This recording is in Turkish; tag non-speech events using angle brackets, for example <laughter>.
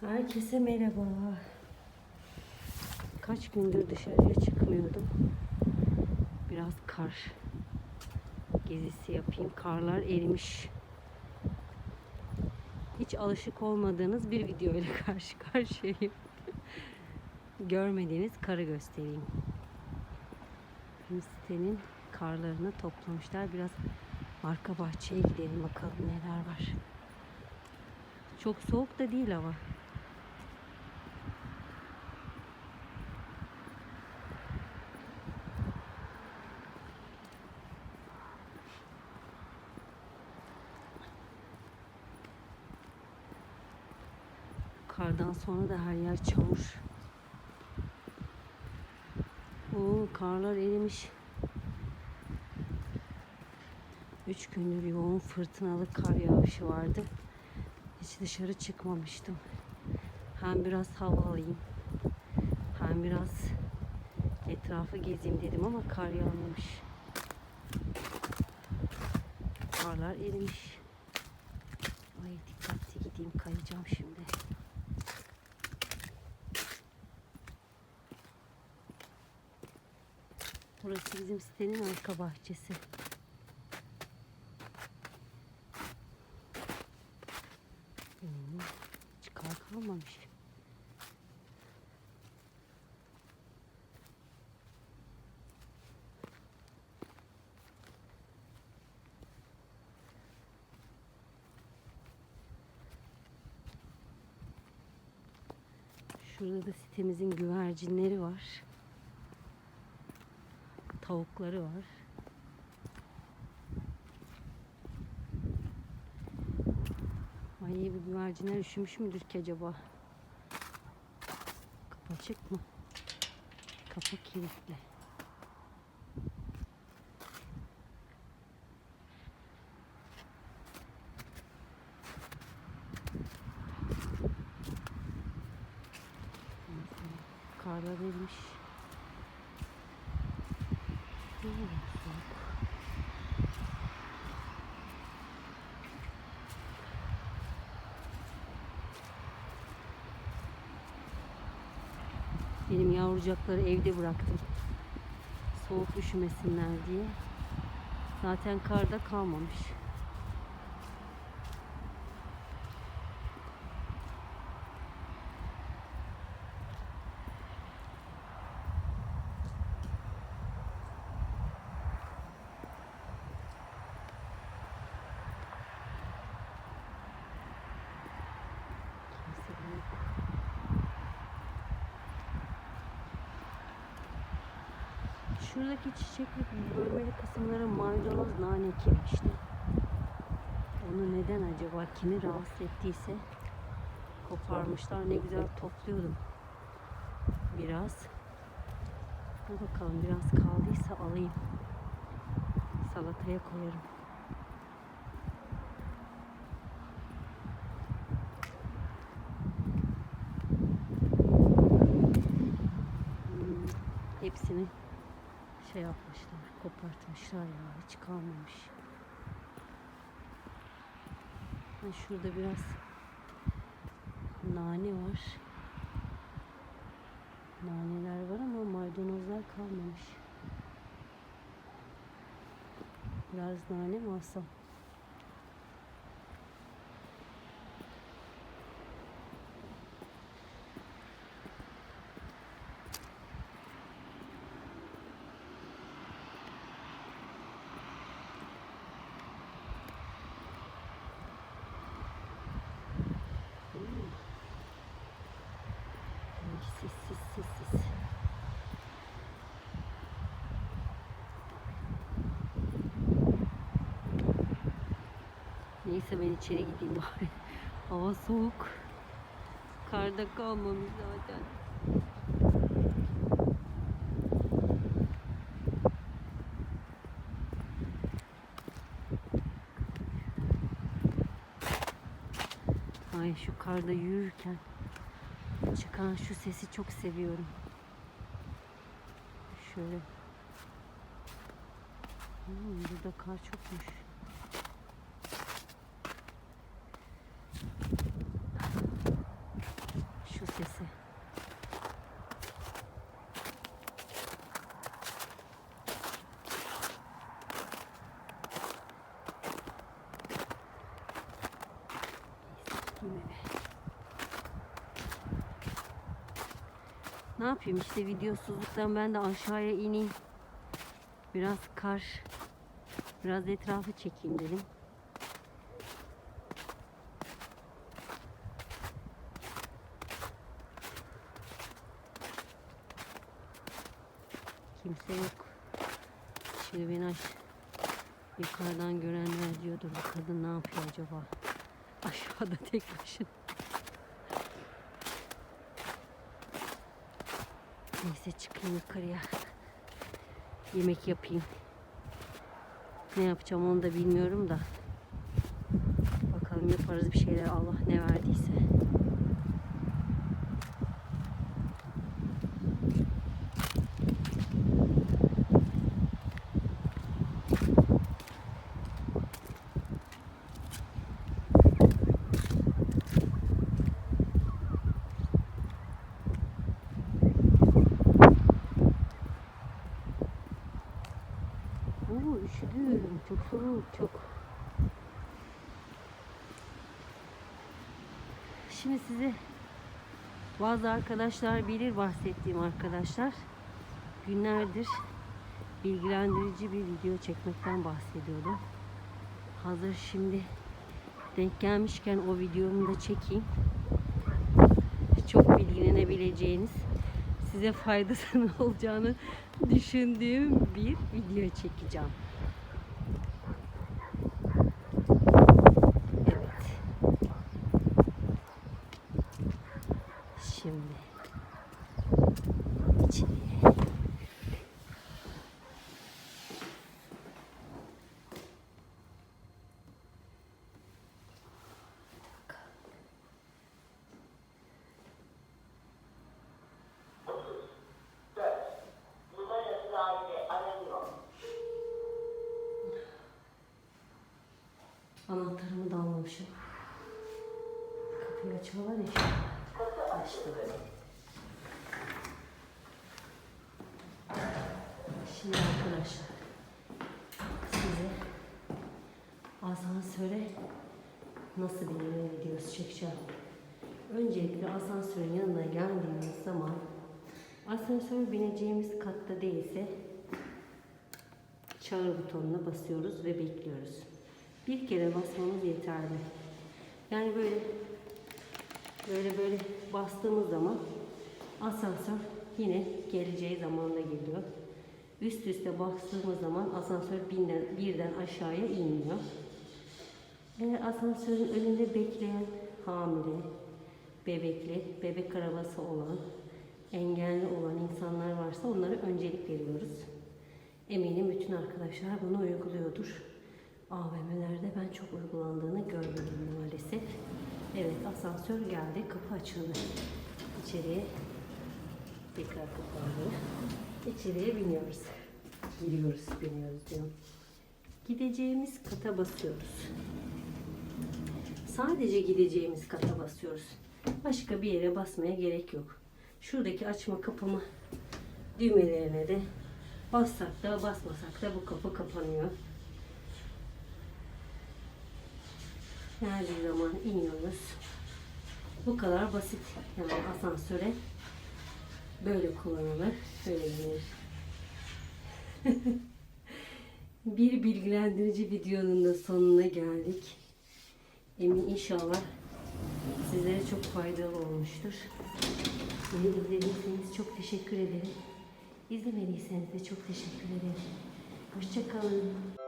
Herkese merhaba. Kaç gündür dışarıya çıkmıyordum. Biraz kar gezisi yapayım. Karlar erimiş. Hiç alışık olmadığınız bir video ile <laughs> karşı karşıyayım. Görmediğiniz karı göstereyim. Bizim sitenin karlarını toplamışlar. Biraz arka bahçeye gidelim bakalım neler var. Çok soğuk da değil hava. Kardan sonra da her yer çamur. Oo, karlar erimiş. Üç gündür yoğun fırtınalı kar yağışı vardı. Hiç dışarı çıkmamıştım. Hem biraz hava alayım. Hem biraz etrafı gezeyim dedim ama kar yağmamış. Karlar erimiş. Ay dikkatli gideyim kayacağım şimdi. Burası bizim sitenin arka bahçesi. Hmm, hiç kar kalmamış. Şurada da sitemizin güvercinleri var. Tavukları var. Ay bu güvercinler üşümüş müdür ki acaba? Kapı açık mı? Kapı kilitli. Karlar erimiş. Hmm, soğuk. Benim yavrucakları evde bıraktım. Soğuk üşümesinler diye. Zaten karda kalmamış. Kimse de yok. Şuradaki çiçekli bölmeli kısımlara maydanoz nane ekilmişti. Onu neden acaba kimi rahatsız ettiyse koparmışlar. Ne güzel topluyordum. Biraz. Dur bakalım biraz kaldıysa alayım. Salataya koyarım. Hmm, Hepsini şey yapmışlar, kopartmışlar ya, hiç kalmamış. Ha, şurada biraz nane var. Naneler var ama maydanozlar kalmamış. Biraz nane mi? Neyse ben içeri gideyim bari. <laughs> Hava soğuk. Karda kalmamış zaten. Ay şu karda yürürken çıkan şu sesi çok seviyorum. Şöyle. Hmm, burada kar çokmuş. Ne yapayım işte videosuzluktan ben de aşağıya ineyim. Biraz kar, biraz etrafı çekeyim dedim. Kimse yok. Şimdi beni aş yukarıdan görenler diyordur bu kadın ne yapıyor acaba? Aşağıda tek başına. Neyse çıkayım yukarıya. Yemek yapayım. Ne yapacağım onu da bilmiyorum da. Bakalım yaparız bir şeyler Allah ne verdiyse. Oo üşüdüm. Çok soğuk çok. Size bazı arkadaşlar bilir bahsettiğim arkadaşlar günlerdir bilgilendirici bir video çekmekten bahsediyordum. Hazır şimdi denk gelmişken o videomu da çekeyim. Çok bilgilenebileceğiniz, size faydasının <laughs> olacağını düşündüğüm bir video çekeceğim. Evet. Şimdi içeriye. Anahtarımı da almamışım. Kapıyı ya şimdi. Açtım. Şimdi arkadaşlar size asansöre nasıl binme videosu çekeceğim. Öncelikle asansörün yanına geldiğimiz zaman asansör bineceğimiz katta değilse çağrı butonuna basıyoruz ve bekliyoruz. Bir kere basmamız yeterli. Yani böyle böyle böyle bastığımız zaman asansör yine geleceği zamanda geliyor. Üst üste bastığımız zaman asansör binden, birden aşağıya inmiyor. Eğer asansörün önünde bekleyen hamile, bebekli, bebek arabası olan, engelli olan insanlar varsa onlara öncelik veriyoruz. Eminim bütün arkadaşlar bunu uyguluyordur. AVM'lerde ben çok uygulandığını görmedim maalesef. Evet asansör geldi. Kapı açıldı. İçeriye tekrar kapandı. İçeriye biniyoruz. Giriyoruz, biniyoruz diyorum. Gideceğimiz kata basıyoruz. Sadece gideceğimiz kata basıyoruz. Başka bir yere basmaya gerek yok. Şuradaki açma kapama düğmelerine de bassak da basmasak da bu kapı kapanıyor. Geldiği zaman iniyoruz. Bu kadar basit. Yani asansöre böyle kullanılır. Böyle gelir. <laughs> bir bilgilendirici videonun da sonuna geldik. Emin inşallah sizlere çok faydalı olmuştur. Beni izlediyseniz çok teşekkür ederim. İzlemediyseniz de çok teşekkür ederim. Hoşçakalın.